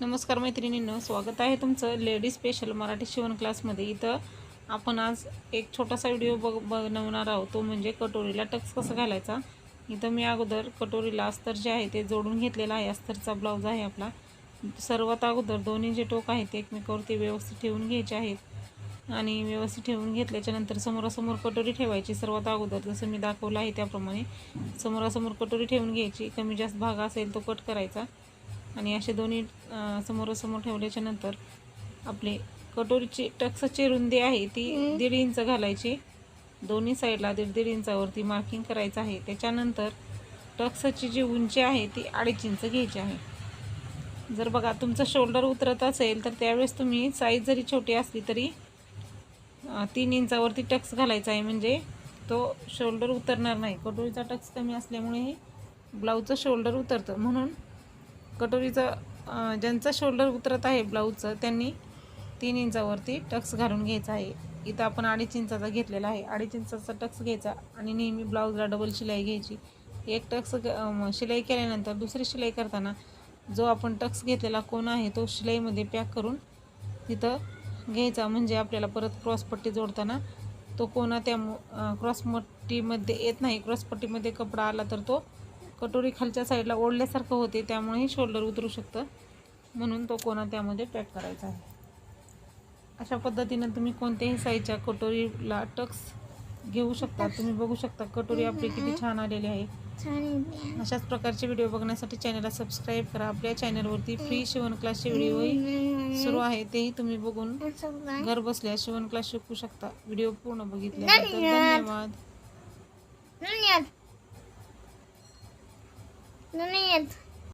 नमस्कार मैत्रिणींनो स्वागत आहे तुमचं लेडीज स्पेशल मराठी शिवण क्लासमध्ये इथं आपण आज एक छोटासा व्हिडिओ बघ बनवणार आहोत. तो म्हणजे कटोरीला टक्स कसं घालायचा? इथं मी अगोदर कटोरीला अस्तर जे आहे ते जोडून घेतलेलं आहे. अस्तरचा ब्लाऊज आहे आपला. सर्वात अगोदर दोन्ही जे टोक आहेत ते एकमेकावरती व्यवस्थित ठेवून घ्यायचे आहेत. आणि व्यवस्थित ठेवून घेतल्याच्यानंतर समोरासमोर कटोरी ठेवायची सर्वात अगोदर. जसं मी दाखवलं आहे त्याप्रमाणे समोरासमोर कटोरी ठेवून घ्यायची. कमी जास्त भाग असेल तो कट करायचा. आणि असे दोन्ही समोरासमोर ठेवल्याच्या नंतर आपले कटोरीची टक्सची रुंदी आहे ती दीड इंच घालायची. दोन्ही साईडला दीड दीड इंचावरती मार्किंग करायचं आहे. त्याच्यानंतर टक्सची जी उंची आहे ती अडीच इंच घ्यायची आहे. जर बघा तुमचं शोल्डर उतरत असेल तर त्यावेळेस तुम्ही साईज जरी छोटी असली तरी तीन इंचावरती टक्स घालायचा आहे. म्हणजे तो शोल्डर उतरणार नाही. कटोरीचा टक्स कमी असल्यामुळे हे ब्लाऊजचं शोल्डर उतरतं. म्हणून कटोरीचं ज्यांचा ज्यांचं शोल्डर उतरत आहे ब्लाऊजचं त्यांनी तीन इंचावरती टक्स घालून घ्यायचा आहे. इथं आपण अडीच इंचाचा घेतलेला आहे. अडीच इंचाचा टक्स घ्यायचा आणि नेहमी ब्लाऊजला डबल शिलाई घ्यायची. एक टक्स शिलाई केल्यानंतर दुसरी शिलाई करताना जो आपण टक्स घेतलेला कोण आहे तो शिलाईमध्ये पॅक करून तिथं घ्यायचा. म्हणजे आपल्याला परत क्रॉसपट्टी जोडताना तो कोणा त्या क्रॉसपट्टीमध्ये येत नाही. क्रॉसपट्टीमध्ये कपडा आला तर तो कटोरी खालच्या साईडला ओढल्यासारखं होते त्यामुळेही शोल्डर उतरू शकतं. म्हणून तो कोणा त्यामध्ये पॅक करायचा आहे. अशा पद्धतीनं तुम्ही कोणत्याही साईजच्या कटोरीला टक्स घेऊ शकता. तुम्ही बघू शकता कटोरी आपली किती छान आलेली आहे. अशाच प्रकारचे व्हिडिओ बघण्यासाठी चॅनलला सबस्क्राईब करा. आपल्या चॅनलवरती फ्री शिवण क्लासचे व्हिडिओही सुरू आहे. तेही तुम्ही बघून घर बसल्या शिवण क्लास शिकू शकता. व्हिडिओ पूर्ण बघितल्याबद्दल धन्यवाद. Nu ne iert.